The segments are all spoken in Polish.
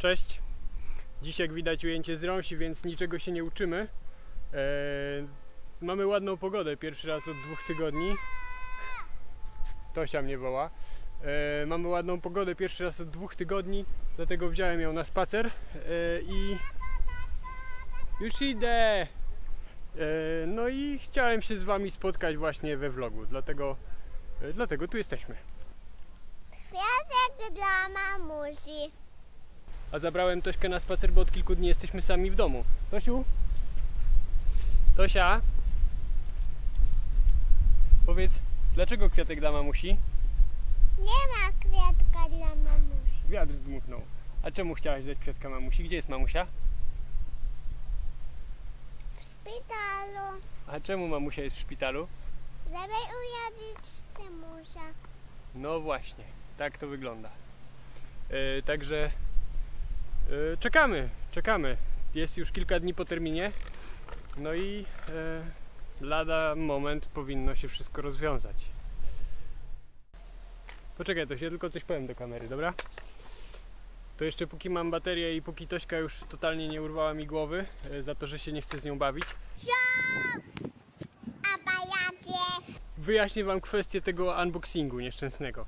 Cześć. Dziś jak widać ujęcie z rąsi, więc niczego się nie uczymy. Eee, mamy ładną pogodę, pierwszy raz od dwóch tygodni. Tosia mnie woła. Eee, mamy ładną pogodę, pierwszy raz od dwóch tygodni, dlatego wziąłem ją na spacer eee, i już idę. Eee, no i chciałem się z wami spotkać właśnie we vlogu, dlatego, e, dlatego tu jesteśmy. Kwiatek dla mamusi. A zabrałem Tośkę na spacer, bo od kilku dni jesteśmy sami w domu. Tosiu? Tosia? Powiedz, dlaczego kwiatek dla mamusi? Nie ma kwiatka dla mamusi. Wiatr zdmuchnął. A czemu chciałaś dać kwiatka mamusi? Gdzie jest mamusia? W szpitalu, A czemu mamusia jest w szpitalu? żeby ujadzić Tymusia. No właśnie, tak to wygląda. E, także czekamy, czekamy. Jest już kilka dni po terminie. No i e, lada moment powinno się wszystko rozwiązać. Poczekaj, to się tylko coś powiem do kamery, dobra? To jeszcze póki mam baterię i póki Tośka już totalnie nie urwała mi głowy e, za to, że się nie chce z nią bawić, wyjaśnię Wam kwestię tego unboxingu nieszczęsnego.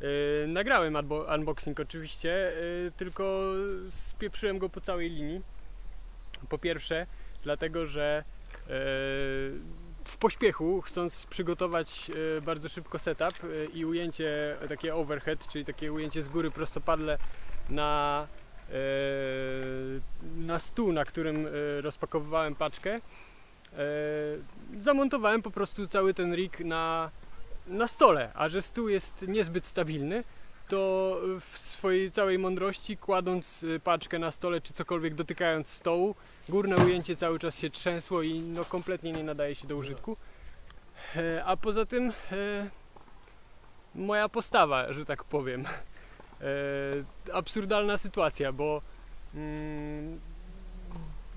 Yy, nagrałem unbo- unboxing oczywiście, yy, tylko spieprzyłem go po całej linii. Po pierwsze, dlatego że yy, w pośpiechu, chcąc przygotować yy, bardzo szybko setup yy, i ujęcie takie overhead, czyli takie ujęcie z góry prostopadle na, yy, na stół, na którym yy, rozpakowywałem paczkę, yy, zamontowałem po prostu cały ten rig na, na stole, a że stół jest niezbyt stabilny, to w swojej całej mądrości, kładąc y, paczkę na stole czy cokolwiek dotykając stołu, górne ujęcie cały czas się trzęsło i no kompletnie nie nadaje się do użytku. E, A poza tym e, moja postawa, że tak powiem. E, absurdalna sytuacja, bo mm,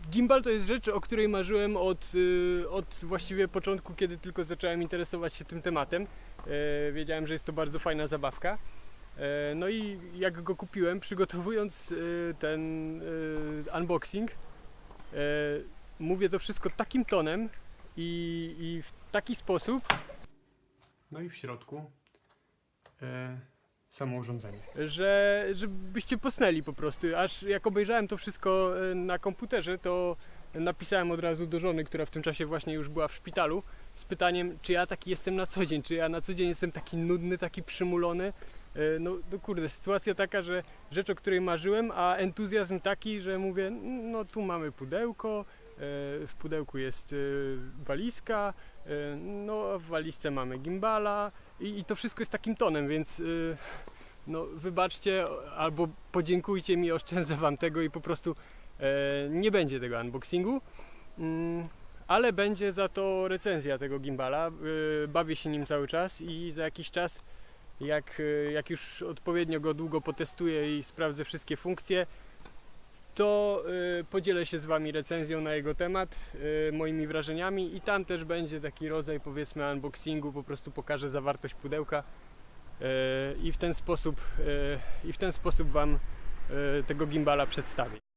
Gimbal to jest rzecz, o której marzyłem od, y, od właściwie początku, kiedy tylko zacząłem interesować się tym tematem. E, Wiedziałem, że jest to bardzo fajna zabawka. E, No i jak go kupiłem, przygotowując y, ten unboxing, e, mówię to wszystko takim tonem i, i w taki sposób. No i w środku e, samo urządzenie. Że, żebyście posnęli po prostu. Aż jak obejrzałem to wszystko e, na komputerze, to napisałem od razu do żony, która w tym czasie właśnie już była w szpitalu, z pytaniem, czy ja taki jestem na co dzień, czy ja na co dzień jestem taki nudny, taki przymulony. E, No, no kurde, sytuacja taka, że rzecz, o której marzyłem, a entuzjazm taki, że mówię, no tu mamy pudełko, w pudełku jest e, walizka, e, no w walizce mamy gimbala i, i to wszystko jest takim tonem, więc e, no wybaczcie albo podziękujcie mi, oszczędzę wam tego i po prostu e, nie będzie tego unboxingu. Mm, ale będzie za to recenzja tego gimbala. E, bawię się nim cały czas i za jakiś czas, jak, e, jak już odpowiednio go długo potestuję i sprawdzę wszystkie funkcje, to e, podzielę się z Wami recenzją na jego temat, e, moimi wrażeniami i tam też będzie taki rodzaj powiedzmy unboxingu, po prostu pokażę zawartość pudełka e, i w ten sposób, i w ten sposób Wam tego gimbala przedstawię.